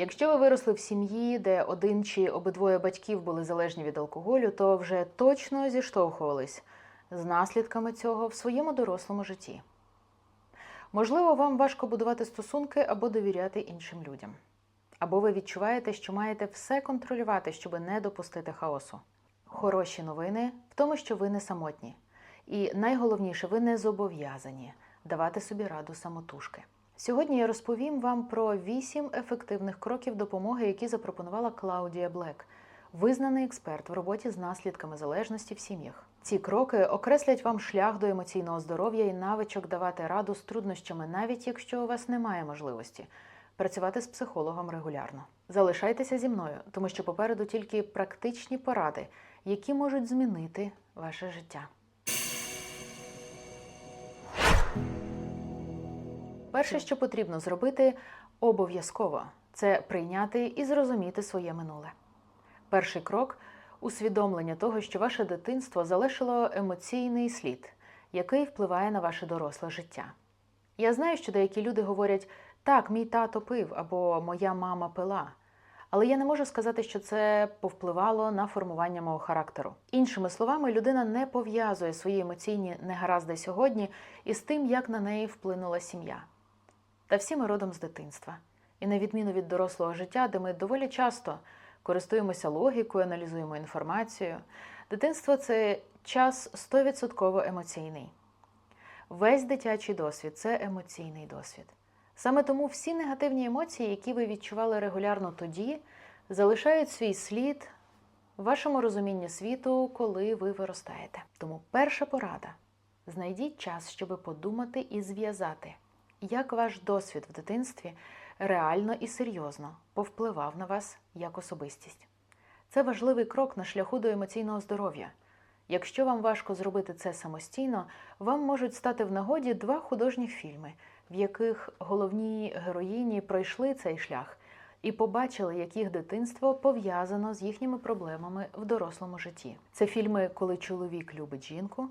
Якщо ви виросли в сім'ї, де один чи обидвоє батьків були залежні від алкоголю, то вже точно зіштовхувались з наслідками цього в своєму дорослому житті. Можливо, вам важко будувати стосунки або довіряти іншим людям. Або ви відчуваєте, що маєте все контролювати, щоб не допустити хаосу. Хороші новини в тому, що ви не самотні. І найголовніше, ви не зобов'язані давати собі раду самотужки. Сьогодні я розповім вам про вісім ефективних кроків допомоги, які запропонувала Клаудія Блек, визнаний експерт в роботі з наслідками залежності в сім'ях. Ці кроки окреслять вам шлях до емоційного здоров'я і навичок давати раду з труднощами, навіть якщо у вас немає можливості працювати з психологом регулярно. Залишайтеся зі мною, тому що попереду тільки практичні поради, які можуть змінити ваше життя. Перше, що потрібно зробити, обов'язково це прийняти і зрозуміти своє минуле. Перший крок усвідомлення того, що ваше дитинство залишило емоційний слід, який впливає на ваше доросле життя. Я знаю, що деякі люди говорять, так, мій тато пив або моя мама пила. Але я не можу сказати, що це повпливало на формування мого характеру. Іншими словами, людина не пов'язує свої емоційні негаразди сьогодні із тим, як на неї вплинула сім'я. Та всі ми родом з дитинства. І на відміну від дорослого життя, де ми доволі часто користуємося логікою, аналізуємо інформацію, дитинство це час 100% емоційний. Весь дитячий досвід це емоційний досвід. Саме тому всі негативні емоції, які ви відчували регулярно тоді, залишають свій слід в вашому розумінні світу, коли ви виростаєте. Тому перша порада: знайдіть час, щоб подумати і зв'язати, як ваш досвід в дитинстві реально і серйозно повпливав на вас як особистість. Це важливий крок на шляху до емоційного здоров'я. Якщо вам важко зробити це самостійно, вам можуть стати в нагоді два художніх фільми, в яких головні героїні пройшли цей шлях і побачили, як їх дитинство пов'язано з їхніми проблемами в дорослому житті. Це фільми Коли чоловік любить жінку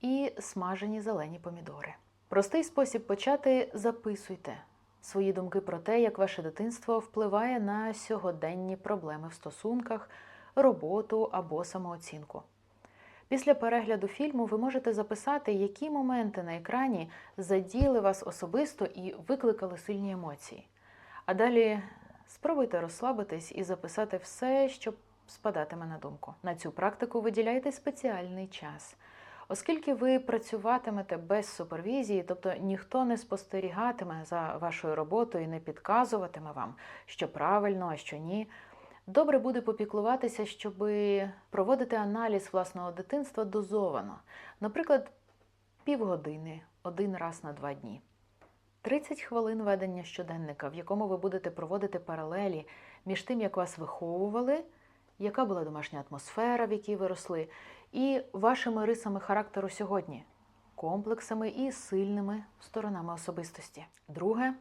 і Смажені зелені помідори. Простий спосіб почати записуйте свої думки про те, як ваше дитинство впливає на сьогоденні проблеми в стосунках, роботу або самооцінку. Після перегляду фільму ви можете записати, які моменти на екрані заділи вас особисто і викликали сильні емоції. А далі спробуйте розслабитись і записати все, що спадатиме на думку. На цю практику виділяйте спеціальний час. Оскільки ви працюватимете без супервізії, тобто ніхто не спостерігатиме за вашою роботою і не підказуватиме вам, що правильно, а що ні. Добре буде попіклуватися, щоб проводити аналіз власного дитинства дозовано. Наприклад, півгодини один раз на два дні. 30 хвилин ведення щоденника, в якому ви будете проводити паралелі між тим, як вас виховували, яка була домашня атмосфера, в якій ви росли, і вашими рисами характеру сьогодні, комплексами і сильними сторонами особистості. Друге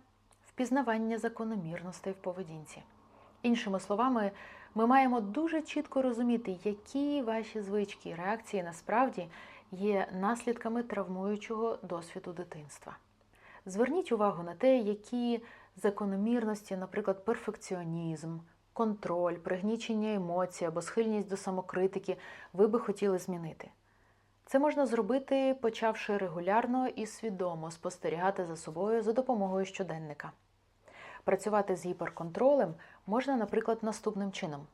впізнавання закономірностей в поведінці. Іншими словами, ми маємо дуже чітко розуміти, які ваші звички і реакції насправді є наслідками травмуючого досвіду дитинства. Зверніть увагу на те, які закономірності, наприклад, перфекціонізм, контроль, пригнічення емоцій або схильність до самокритики, ви би хотіли змінити. Це можна зробити, почавши регулярно і свідомо спостерігати за собою за допомогою щоденника. Працювати з гіперконтролем можна, наприклад, наступним чином: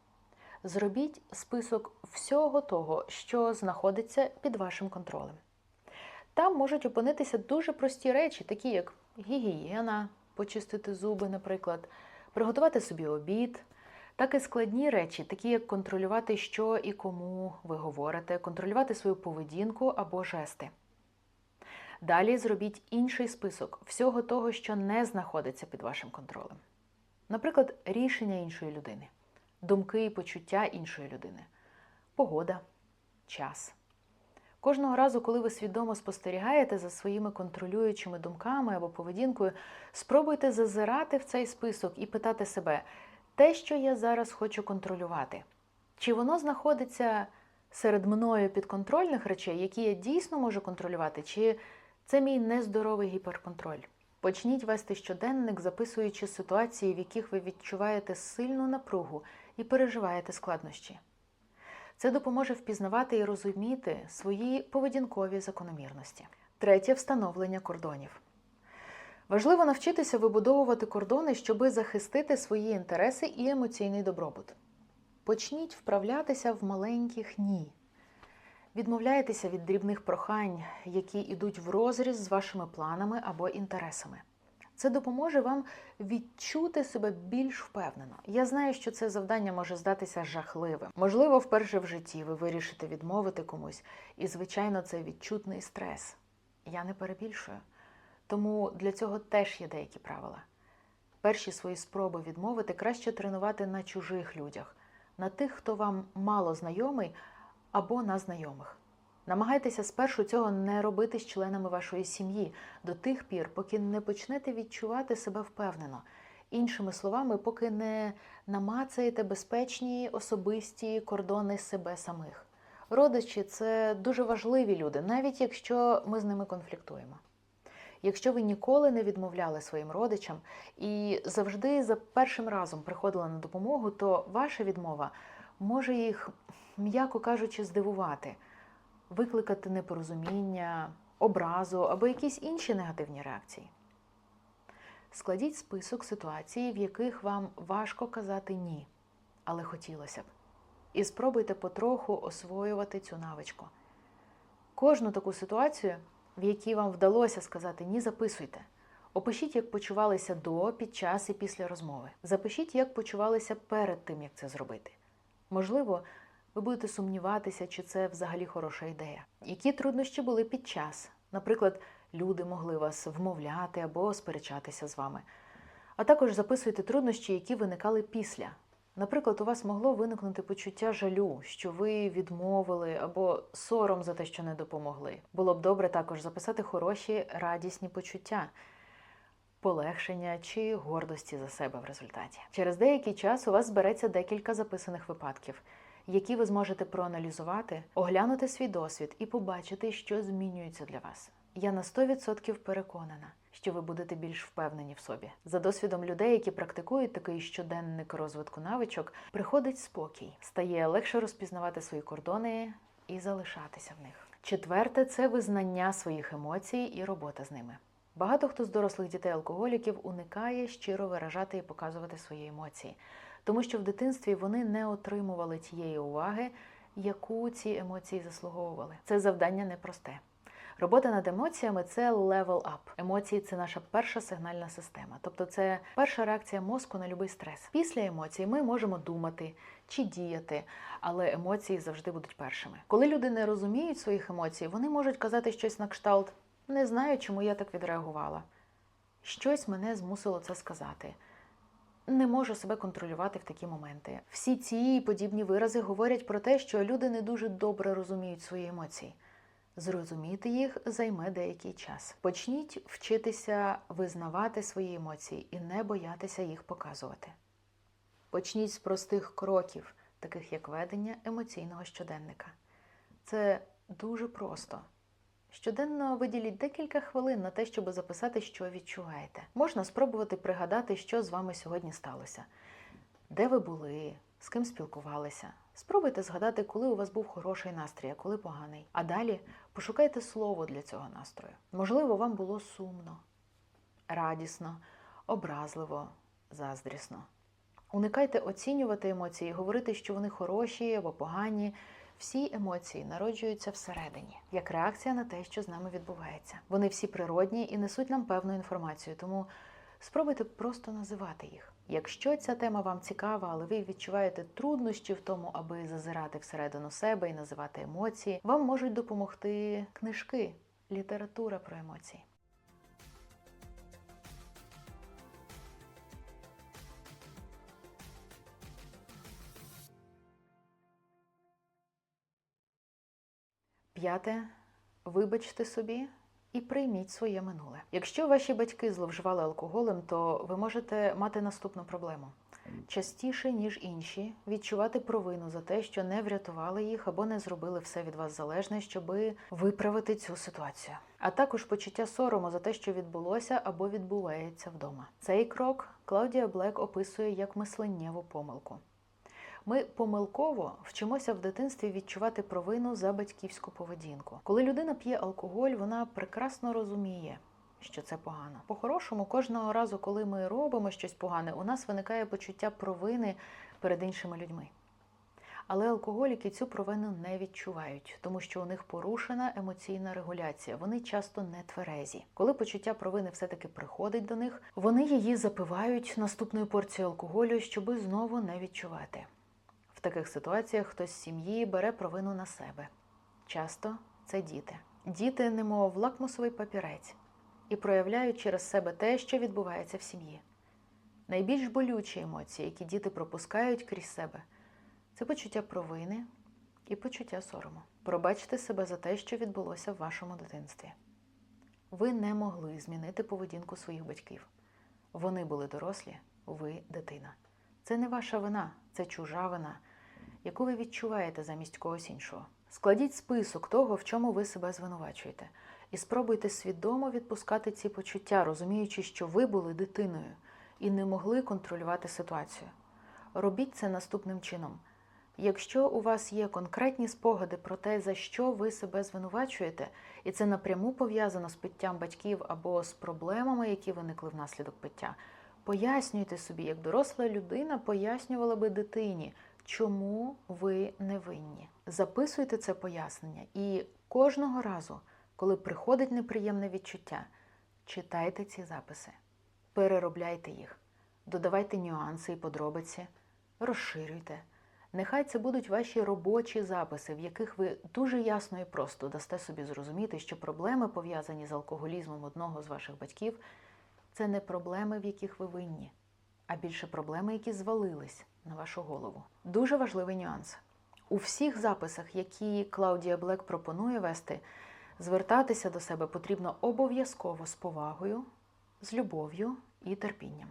зробіть список всього того, що знаходиться під вашим контролем. Там можуть опинитися дуже прості речі, такі як гігієна, почистити зуби, наприклад, приготувати собі обід, так і складні речі, такі як контролювати, що і кому ви говорите, контролювати свою поведінку або жести. Далі зробіть інший список всього того, що не знаходиться під вашим контролем. Наприклад, рішення іншої людини, думки і почуття іншої людини, погода, час. Кожного разу, коли ви свідомо спостерігаєте за своїми контролюючими думками або поведінкою, спробуйте зазирати в цей список і питати себе, те, що я зараз хочу контролювати, чи воно знаходиться серед мною підконтрольних речей, які я дійсно можу контролювати, чи це мій нездоровий гіперконтроль. Почніть вести щоденник, записуючи ситуації, в яких ви відчуваєте сильну напругу і переживаєте складнощі. Це допоможе впізнавати і розуміти свої поведінкові закономірності. Третє встановлення кордонів. Важливо навчитися вибудовувати кордони, щоби захистити свої інтереси і емоційний добробут. Почніть вправлятися в маленьких ні. Відмовляйтеся від дрібних прохань, які йдуть врозріз з вашими планами або інтересами. Це допоможе вам відчути себе більш впевнено. Я знаю, що це завдання може здатися жахливим. Можливо, вперше в житті ви вирішите відмовити комусь, і, звичайно, це відчутний стрес. Я не перебільшую. Тому для цього теж є деякі правила. Перші свої спроби відмовити краще тренувати на чужих людях, на тих, хто вам мало знайомий або на знайомих. Намагайтеся спершу цього не робити з членами вашої сім'ї до тих пір, поки не почнете відчувати себе впевнено. Іншими словами, поки не намацаєте безпечні особисті кордони себе самих. Родичі це дуже важливі люди, навіть якщо ми з ними конфліктуємо. Якщо ви ніколи не відмовляли своїм родичам і завжди за першим разом приходили на допомогу, то ваша відмова може їх, м'яко кажучи, здивувати, викликати непорозуміння, образу або якісь інші негативні реакції. Складіть список ситуацій, в яких вам важко казати ні, але хотілося б. І спробуйте потроху освоювати цю навичку. Кожну таку ситуацію, в якій вам вдалося сказати ні, записуйте. Опишіть, як почувалися до, під час і після розмови. Запишіть, як почувалися перед тим, як це зробити. Можливо, ви будете сумніватися, чи це взагалі хороша ідея. Які труднощі були під час? Наприклад, люди могли вас вмовляти або сперечатися з вами. А також записуйте труднощі, які виникали після. Наприклад, у вас могло виникнути почуття жалю, що ви відмовили, або сором за те, що не допомогли. Було б добре також записати хороші радісні почуття, полегшення чи гордості за себе в результаті. Через деякий час у вас збереться декілька записаних випадків, які ви зможете проаналізувати, оглянути свій досвід і побачити, що змінюється для вас. Я на 100% переконана, що ви будете більш впевнені в собі. За досвідом людей, які практикують такий щоденник розвитку навичок, приходить спокій, стає легше розпізнавати свої кордони і залишатися в них. Четверте це визнання своїх емоцій і робота з ними. Багато хто з дорослих дітей-алкоголіків уникає щиро виражати і показувати свої емоції, тому що в дитинстві вони не отримували тієї уваги, яку ці емоції заслуговували. Це завдання непросте. Робота над емоціями це level up. Емоції це наша перша сигнальна система, тобто це перша реакція мозку на будь-який стрес. Після емоцій ми можемо думати чи діяти, але емоції завжди будуть першими. Коли люди не розуміють своїх емоцій, вони можуть казати щось на кшталт: не знаю, чому я так відреагувала. Щось мене змусило це сказати. Не можу себе контролювати в такі моменти. Всі ці подібні вирази говорять про те, що люди не дуже добре розуміють свої емоції. Зрозуміти їх займе деякий час. Почніть вчитися визнавати свої емоції і не боятися їх показувати. Почніть з простих кроків, таких як ведення емоційного щоденника. Це дуже просто. Щоденно виділіть декілька хвилин на те, щоб записати, що відчуваєте. Можна спробувати пригадати, що з вами сьогодні сталося, де ви були, з ким спілкувалися. Спробуйте згадати, коли у вас був хороший настрій, а коли поганий. А далі пошукайте слово для цього настрою. Можливо, вам було сумно, радісно, образливо, заздрісно. Уникайте оцінювати емоції, говорити, що вони хороші або погані. Всі емоції народжуються всередині, як реакція на те, що з нами відбувається. Вони всі природні і несуть нам певну інформацію, тому спробуйте просто називати їх. Якщо ця тема вам цікава, але ви відчуваєте труднощі в тому, аби зазирати всередину себе і називати емоції, вам можуть допомогти книжки, література про емоції. П'яте. Вибачте собі і прийміть своє минуле. Якщо ваші батьки зловживали алкоголем, то ви можете мати наступну проблему. частіше, ніж інші, відчувати провину за те, що не врятували їх або не зробили все від вас залежне, щоби виправити цю ситуацію. А також почуття сорому за те, що відбулося або відбувається вдома. Цей крок Клаудія Блек описує як мисленнєву помилку. Ми помилково вчимося в дитинстві відчувати провину за батьківську поведінку. Коли людина п'є алкоголь, вона прекрасно розуміє, що це погано. По-хорошому, кожного разу, коли ми робимо щось погане, у нас виникає почуття провини перед іншими людьми. Але алкоголіки цю провину не відчувають, тому що у них порушена емоційна регуляція. Вони часто не тверезі. Коли почуття провини все-таки приходить до них, вони її запивають наступною порцією алкоголю, щоби знову не відчувати. Таких ситуаціях хтось з сім'ї бере провину на себе. Часто це діти. Діти, немов лакмусовий папірець, і проявляють через себе те, що відбувається в сім'ї. Найбільш болючі емоції, які діти пропускають крізь себе, це почуття провини і почуття сорому. Пробачте себе за те, що відбулося в вашому дитинстві. Ви не могли змінити поведінку своїх батьків. Вони були дорослі, ви дитина. Це не ваша вина, це чужа вина, яку ви відчуваєте замість когось іншого. Складіть список того, в чому ви себе звинувачуєте, і спробуйте свідомо відпускати ці почуття, розуміючи, що ви були дитиною і не могли контролювати ситуацію. Робіть це наступним чином. Якщо у вас є конкретні спогади про те, за що ви себе звинувачуєте, і це напряму пов'язано з питтям батьків або з проблемами, які виникли внаслідок пиття, пояснюйте собі, як доросла людина пояснювала би дитині, чому ви не винні. Записуйте це пояснення і кожного разу, коли приходить неприємне відчуття, читайте ці записи, переробляйте їх, додавайте нюанси і подробиці, розширюйте. Нехай це будуть ваші робочі записи, в яких ви дуже ясно і просто дасте собі зрозуміти, що проблеми, пов'язані з алкоголізмом одного з ваших батьків, це не проблеми, в яких ви винні, а більше проблеми, які звалились на вашу голову. Дуже важливий нюанс. У всіх записах, які Клаудія Блек пропонує вести, звертатися до себе потрібно обов'язково з повагою, з любов'ю і терпінням.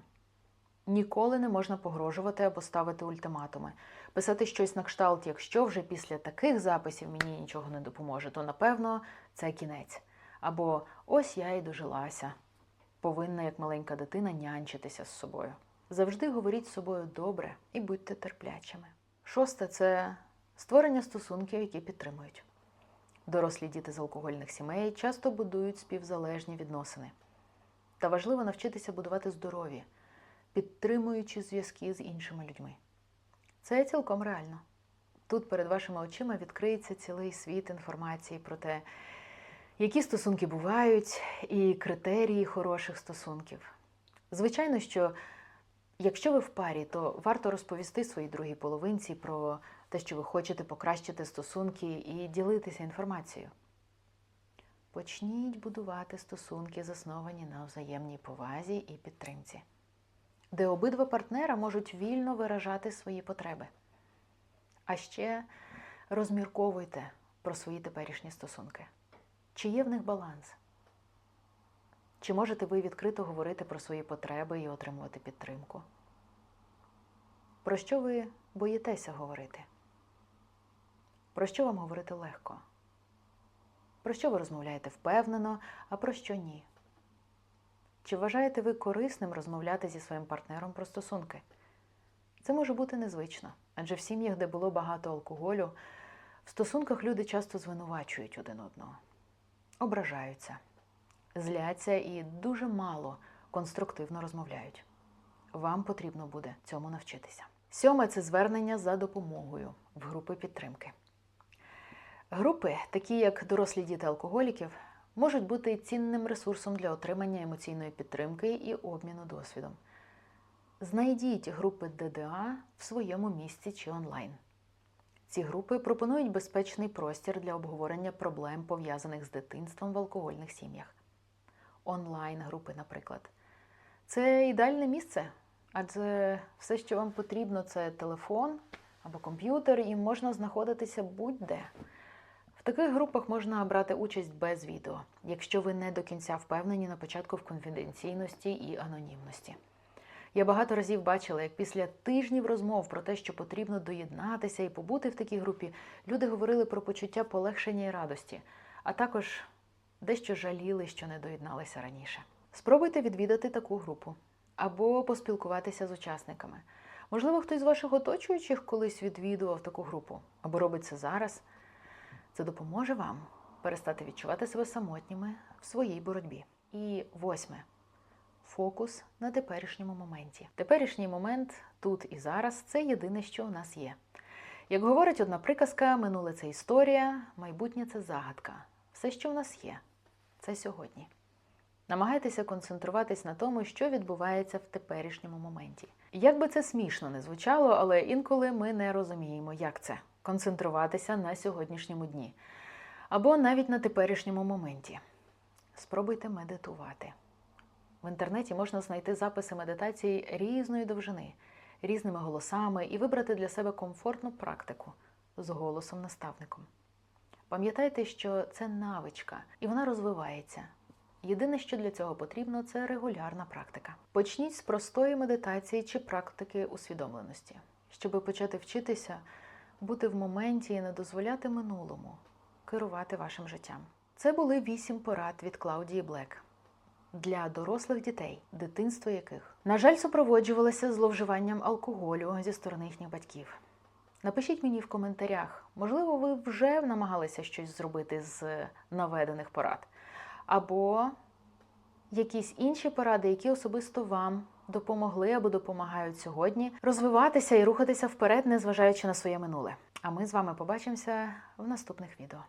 Ніколи не можна погрожувати або ставити ультиматуми, писати щось на кшталт, якщо вже після таких записів мені нічого не допоможе, то напевно це кінець. Або ось я і дожилася. Повинна, як маленька дитина, нянчитися з собою. Завжди говоріть з собою добре і будьте терплячими. Шосте це створення стосунків, які підтримують. Дорослі діти з алкогольних сімей часто будують співзалежні відносини. Та важливо навчитися будувати здорові, підтримуючи зв'язки з іншими людьми. Це цілком реально. Тут перед вашими очима відкриється цілий світ інформації про те, які стосунки бувають, і критерії хороших стосунків. Звичайно, що якщо ви в парі, то варто розповісти своїй другій половинці про те, що ви хочете покращити стосунки і ділитися інформацією. Почніть будувати стосунки, засновані на взаємній повазі і підтримці, де обидва партнера можуть вільно виражати свої потреби. А ще розмірковуйте про свої теперішні стосунки. Чи є в них баланс? Чи можете ви відкрито говорити про свої потреби і отримувати підтримку? Про що ви боїтеся говорити? Про що вам говорити легко? Про що ви розмовляєте впевнено, а про що ні? Чи вважаєте ви корисним розмовляти зі своїм партнером про стосунки? Це може бути незвично, адже в сім'ях, де було багато алкоголю, в стосунках люди часто звинувачують один одного, ображаються, зляться і дуже мало конструктивно розмовляють. Вам потрібно буде цьому навчитися. Сьоме це звернення за допомогою в групи підтримки. Групи, такі як дорослі діти алкоголіків, можуть бути цінним ресурсом для отримання емоційної підтримки і обміну досвідом. Знайдіть групи ДДА в своєму місці чи онлайн. Ці групи пропонують безпечний простір для обговорення проблем, пов'язаних з дитинством в алкогольних сім'ях. Онлайн-групи, наприклад. Це ідеальне місце, адже все, що вам потрібно, це телефон або комп'ютер, і можна знаходитися будь-де. В таких групах можна брати участь без відео, якщо ви не до кінця впевнені на початку в конфіденційності і анонімності. Я багато разів бачила, як після тижнів розмов про те, що потрібно доєднатися і побути в такій групі, люди говорили про почуття полегшення і радості, а також дещо жаліли, що не доєдналися раніше. Спробуйте відвідати таку групу або поспілкуватися з учасниками. Можливо, хтось з ваших оточуючих колись відвідував таку групу або робить це зараз. Це допоможе вам перестати відчувати себе самотніми в своїй боротьбі. І восьме фокус на теперішньому моменті. Теперішній момент тут і зараз це єдине, що у нас є. Як говорить одна приказка, минуле це історія, майбутнє це загадка. Все, що в нас є, це сьогодні. Намагайтеся концентруватись на тому, що відбувається в теперішньому моменті. Як би це смішно не звучало, але інколи ми не розуміємо, як це концентруватися на сьогоднішньому дні або навіть на теперішньому моменті. Спробуйте медитувати. В інтернеті можна знайти записи медитації різної довжини, різними голосами і вибрати для себе комфортну практику з голосом-наставником. Пам'ятайте, що це навичка, і вона розвивається. Єдине, що для цього потрібно, це регулярна практика. Почніть з простої медитації чи практики усвідомленості, щоб почати вчитися бути в моменті і не дозволяти минулому керувати вашим життям. Це були вісім порад від Клаудії Блек для дорослих дітей, дитинство яких, на жаль, супроводжувалося зловживанням алкоголю зі сторони їхніх батьків. Напишіть мені в коментарях, можливо, ви вже намагалися щось зробити з наведених порад, або якісь інші поради, які особисто вам допомогли або допомагають сьогодні розвиватися і рухатися вперед, незважаючи на своє минуле. А ми з вами побачимося в наступних відео.